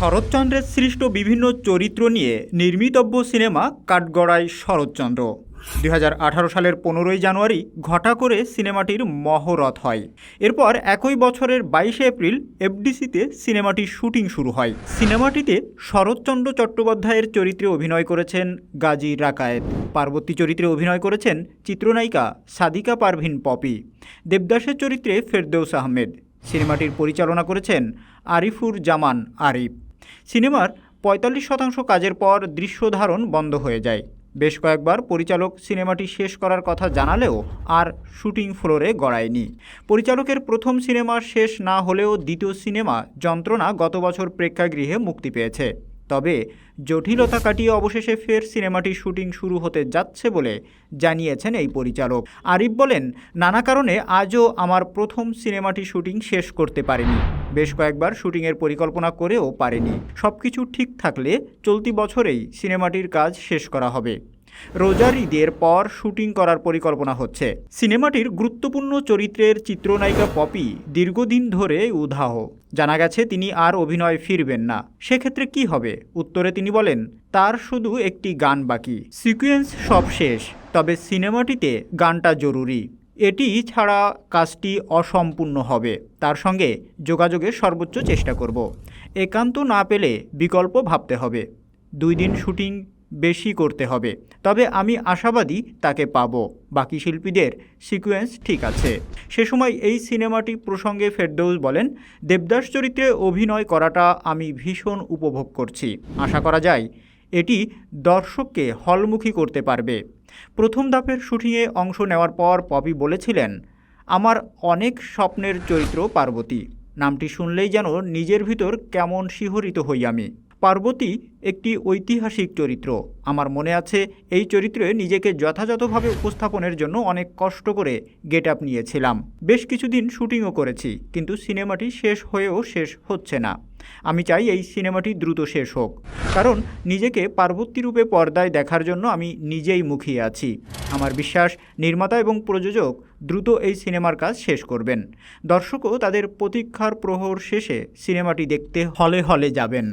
শরৎচন্দ্রের সৃষ্ট বিভিন্ন চরিত্র নিয়ে নির্মিতব্য সিনেমা কাঠগড়ায় শরৎচন্দ্র। দুই হাজার আঠারো সালের পনেরোই জানুয়ারি ঘটা করে সিনেমাটির মহরত হয়। এরপর একই বছরের বাইশে এপ্রিল এফডিসিতে সিনেমাটির শুটিং শুরু হয়। সিনেমাটিতে শরৎচন্দ্র চট্টোপাধ্যায়ের চরিত্রে অভিনয় করেছেন গাজী রাকায়েত। পার্বতী চরিত্রে অভিনয় করেছেন চিত্রনায়িকা সাদিকা পারভিন পপি। দেবদাসের চরিত্রে ফেরদৌস আহমেদ। সিনেমাটির পরিচালনা করেছেন আরিফুর জামান আরিফ। সিনেমার পঁয়তাল্লিশ শতাংশ কাজের পর দৃশ্য ধারণ বন্ধ হয়ে যায়। বেশ কয়েকবার পরিচালক সিনেমাটি শেষ করার কথা জানালেও আর শুটিং ফ্লোরে গড়ায়নি। পরিচালকের প্রথম সিনেমা শেষ না হলেও দ্বিতীয় সিনেমা যন্ত্রণা গত বছর প্রেক্ষাগৃহে মুক্তি পেয়েছে। তবে জটিলতা কাটিয়ে অবশেষে ফের সিনেমাটির শুটিং শুরু হতে যাচ্ছে বলে জানিয়েছেন এই পরিচালক। আরিফ বলেন, নানা কারণে আজও আমার প্রথম সিনেমাটি শুটিং শেষ করতে পারেনি। বেশ কয়েকবার শুটিংয়ের পরিকল্পনা করেও পারেনি। সব কিছু ঠিক থাকলে চলতি বছরেই সিনেমাটির কাজ শেষ করা হবে। রোজার ঈদের পর শুটিং করার পরিকল্পনা হচ্ছে। সিনেমাটির গুরুত্বপূর্ণ চরিত্রের চিত্রনায়িকা পপি দীর্ঘদিন ধরে উধাহ জানা গেছে, তিনি আর অভিনয় ফিরবেন না। সেক্ষেত্রে কি হবে? উত্তরে তিনি বলেন, তার শুধু একটি গান বাকি। সিকুয়েন্স সব শেষ, তবে সিনেমাটিতে গানটা জরুরি। এটি ছাড়া কাজটি অসম্পূর্ণ হবে। তার সঙ্গে যোগাযোগের সর্বোচ্চ চেষ্টা করব। একান্ত না পেলে বিকল্প ভাবতে হবে। দুই দিন শুটিং বেশি করতে হবে। তবে আমি আশাবাদী তাকে পাব। বাকি শিল্পীদের সিকোয়েন্স ঠিক আছে। সে সময় এই সিনেমাটি প্রসঙ্গে ফেরদৌস বলেন, দেবদাস চরিত্রে অভিনয় করাটা আমি ভীষণ উপভোগ করছি। আশা করা যায়, এটি দর্শককে হলমুখী করতে পারবে। প্রথম ধাপের শুটিংয়ে অংশ নেওয়ার পর পপি বলেছিলেন, আমার অনেক স্বপ্নের চরিত্র পার্বতী। নামটি শুনলেই যেন নিজের ভিতর কেমন শিহরিত হই আমি। পার্বতী একটি ঐতিহাসিক চরিত্র। আমার মনে আছে, এই চরিত্রে নিজেকে যথাযথভাবে উপস্থাপনের জন্য অনেক কষ্ট করে গেট আপ নিয়েছিলাম। বেশ কিছুদিন শুটিংও করেছি, কিন্তু সিনেমাটি শেষ হয়েও শেষ হচ্ছে না। আমি চাই এই সিনেমাটি দ্রুত শেষ হোক। কারণ নিজেকে পার্বতী রূপে পর্দায় দেখার জন্য আমি নিজেই মুখিয়ে আছি। আমার বিশ্বাস, নির্মাতা এবং প্রযোজক দ্রুত এই সিনেমার কাজ শেষ করবেন। দর্শকও তাদের প্রতীক্ষার প্রহর শেষে সিনেমাটি দেখতে হলে হলে যাবেন।